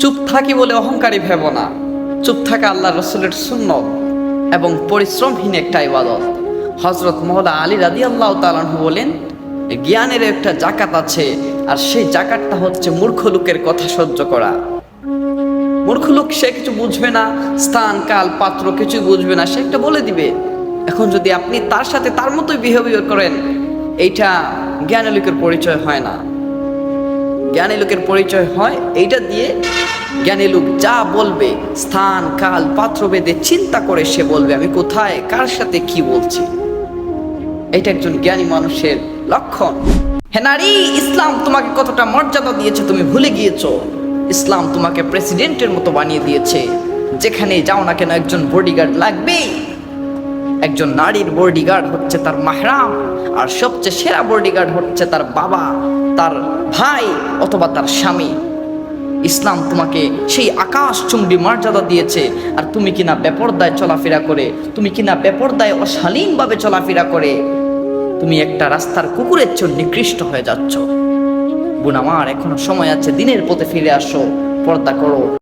চুপ থাকি বলে অহংকারী ভেব না। চুপ থাকা আল্লাহ রসুলের সুন্নত এবং পরিশ্রমহীন একটা ইবাদত। হজরত মহলা আলী রাদি আল্লাহ তালাহু বলেন জ্ঞানের একটা জাকাত আছে আর সেই জাকাতটা হচ্ছে মূর্খ লোকের কথা সহ্য করা। মূর্খ লোক সে কিছু বুঝবে না, স্থান, কাল, পাত্র কিছু বুঝবে না, সে একটা বলে দিবে। এখন যদি আপনি তার সাথে তার মতোই বিহেভিয়ার করেন, এইটা জ্ঞানী লোকের পরিচয় হয় না। জ্ঞানী লোকের পরিচয় হয়, এইটা দিয়ে জ্ঞানী লোক যা বলবে, স্থান, কাল পাত্র বেদে চিন্তা করে সে বলবে, আমি কোথায়, কার সাথে কি বলছি। এটা একজন জ্ঞানী মানুষের লক্ষণ। হে নারী, ইসলাম তোমাকে কতটা মর্যাদা দিয়েছে তুমি ভুলে গিয়েছো? ইসলাম তোমাকে প্রেসিডেন্টের মতো বানিয়ে দিয়েছে। যেখানে যাও না কেন একজন বডিগার্ড লাগবেই। একজন নারীর বডিগার্ড হচ্ছে তার মাহরাম, আর সবচেয়ে সেরা বডিগার্ড হচ্ছে তার বাবা। তার ভাই অথবা তার স্বামী। ইসলাম তোমাকে সেই আকাশ চুম্বি মর্যাদা দিয়েছে। আর তুমি কিনা বেপরদায় চলাফেরা করে, তুমি কিনা বেপরদায় অশালীনভাবে চলাফেরা করে, তুমি একটা রাস্তার কুকুরের চোর নিকৃষ্ট হয়ে যাচ্ছ। বোন আমার, এখনও সময় আছে, দিনের পথে ফিরে আসো, পর্দা করো।